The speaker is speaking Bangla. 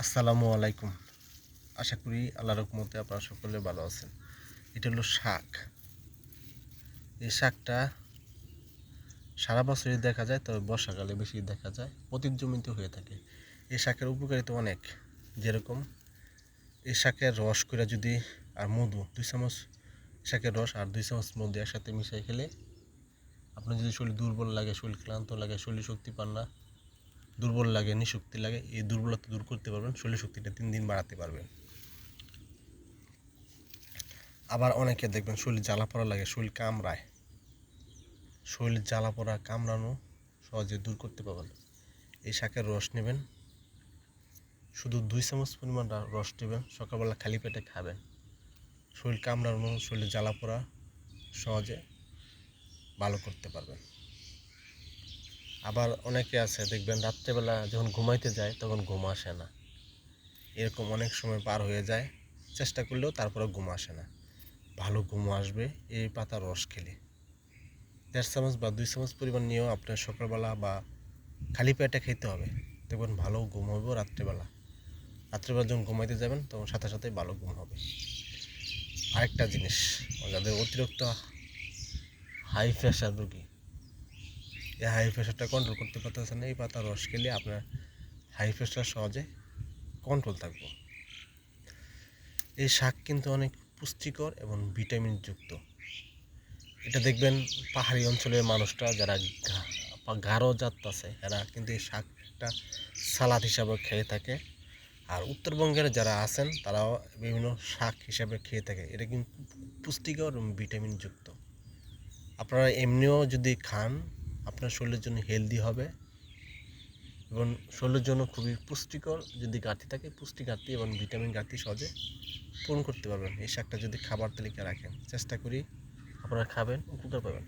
আসসালামু আলাইকুম। আশা করি আল্লাহ রকমতে আপনারা সকলে ভালো আছেন। এটা হলো শাক। এই শাকটা সারা বছরই দেখা যায়, তবে বর্ষাকালে বেশি দেখা যায় প্রতির জমিতে হয়ে থাকে। এই শাকের উপকারিতা অনেক। যেরকম এই শাকের রস করে যদি আর মধু, দুই চামচ শাকের রস আর দুই চামচ মধু একসাথে মিশিয়ে খেলে, আপনার যদি শরীর দুর্বল লাগে, শরীর ক্লান্ত লাগে, শরীর শক্তি পান না দুর্বল লাগে, নিশক্তি লাগে, এই দুর্বলতা দূর করতে পারবেন শরীর শক্তিটা তিন দিন বাড়াতে পারবেন। আবার অনেকে দেখবেন শরীর জ্বালা পড়া লাগে, শরীর কামড়ায়। শরীর জ্বালা পড়া কামড়ানো সহজে দূর করতে পারবেন এই শাকের রস নেবেন, শুধু দুই চামচ পরিমাণ রস নেবেন, সকালবেলা খালি পেটে খাবেন। শরীর কামড়ানো, শরীর জ্বালা পড়া সহজে ভালো করতে পারবেন। আবার অনেকে আছে, দেখবেন রাত্রেবেলা যখন ঘুমাইতে যায়, তখন ঘুম আসে না। এরকম অনেক সময় পার হয়ে যায়, চেষ্টা করলেও তারপরে ঘুম আসে না। ভালো ঘুম আসবে, এই পাতার রস খেলে। দেড় চামচ বা দুই চামচ পরিমাণ নিয়েও আপনার সকালবেলা বা খালি পেটে খেতে হবে। দেখবেন ভালো ঘুম হবে রাত্রেবেলা। রাত্রেবেলা যখন ঘুমাইতে যাবেন, তখন সাথে সাথে ভালো ঘুম হবে। আরেকটা জিনিস, যাদের অতিরিক্ত হাই প্রেশার রোগী এই হাই প্রেশারটা কন্ট্রোল করতে পারতেছেন না, এই পাতার রস খেলে আপনার হাই প্রেশার সহজে কন্ট্রোল থাকবে। এই শাক কিন্তু অনেক পুষ্টিকর এবং ভিটামিন যুক্ত এটা দেখবেন পাহাড়ি অঞ্চলের মানুষরা যারা গা- বা গাঢ় জাত আছে, এরা কিন্তু এই শাকটা সালাদ হিসাবে খেয়ে থাকে। আর উত্তরবঙ্গের যারা আছেন, তারাও বিভিন্ন শাক হিসাবে খেয়ে থাকে। এটা কিন্তু পুষ্টিকর এবং ভিটামিন যুক্ত আপনারা এমনিও যদি খান আপনার শরীরের জন্য হেলদি হবে এবং শরীরের জন্য খুবই পুষ্টিকর যদি ঘাটতি থাকে, পুষ্টি ঘাটতি এবং ভিটামিন ঘাটতি সহজে পূরণ করতে পারবেন। এই শাকটা যদি খাবার তালিকা রাখেন, চেষ্টা করি আপনারা খাবেন, উপকার পাবেন।